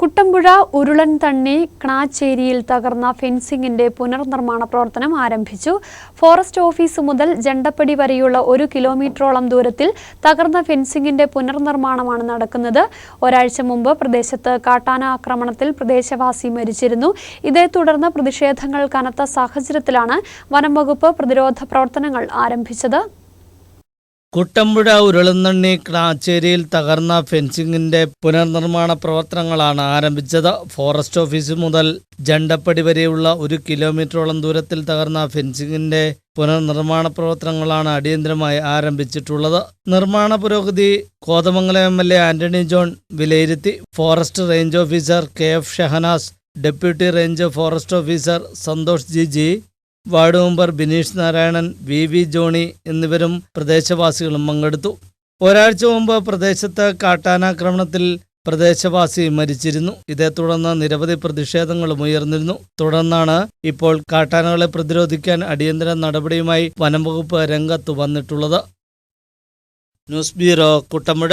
കുട്ടമ്പുഴ ഉരുളൻ തണ്ണി ക്ണാച്ചേരിയിൽ തകർന്ന ഫെൻസിംഗിന്റെ പുനർനിർമ്മാണ പ്രവർത്തനം ആരംഭിച്ചു. ഫോറസ്റ്റ് ഓഫീസ് മുതൽ ജണ്ടപ്പടി വരെയുള്ള ഒരു കിലോമീറ്ററോളം ദൂരത്തിൽ തകർന്ന ഫെൻസിംഗിന്റെ പുനർനിർമ്മാണമാണ് നടക്കുന്നത്. ഒരാഴ്ച മുമ്പ് പ്രദേശത്ത് കാട്ടാന ആക്രമണത്തിൽ പ്രദേശവാസി മരിച്ചിരുന്നു. ഇതേ തുടർന്ന് പ്രതിഷേധങ്ങൾ കനത്ത സാഹചര്യത്തിലാണ് വനം വകുപ്പ് പ്രതിരോധ പ്രവർത്തനങ്ങൾ ആരംഭിച്ചത്. കുട്ടമ്പുഴ ഉരുളന്നണ്ണി ക്ലാച്ചേരിയിൽ തകർന്ന ഫെൻസിംഗിന്റെ പുനർനിർമ്മാണ പ്രവർത്തനങ്ങളാണ് ആരംഭിച്ചത്. ഫോറസ്റ്റ് ഓഫീസ് മുതൽ ജണ്ടപ്പടി വരെയുള്ള ഒരു കിലോമീറ്ററോളം ദൂരത്തിൽ തകർന്ന ഫെൻസിംഗിന്റെ പുനർനിർമ്മാണ പ്രവർത്തനങ്ങളാണ് അടിയന്തരമായി ആരംഭിച്ചിട്ടുള്ളത്. നിർമ്മാണ പുരോഗതി Kothamangalam M L A Antony John വിലയിരുത്തി. Forest range officer K F Shahanas deputy range forest officer Santhosh G G ward member Bineesh Narayanan V V Johny എന്നിവരും പ്രദേശവാസികളും പങ്കെടുത്തു. ഒരാഴ്ച മുമ്പ് പ്രദേശത്ത് കാട്ടാനാക്രമണത്തിൽ പ്രദേശവാസി മരിച്ചിരുന്നു. ഇതേ തുടർന്ന് നിരവധി പ്രതിഷേധങ്ങളും ഉയർന്നിരുന്നു. തുടർന്നാണ് ഇപ്പോൾ കാട്ടാനകളെ പ്രതിരോധിക്കാൻ അടിയന്തര നടപടിയുമായി വനം വകുപ്പ് രംഗത്ത് വന്നിട്ടുള്ളത്. News bureau Kuttampuzha.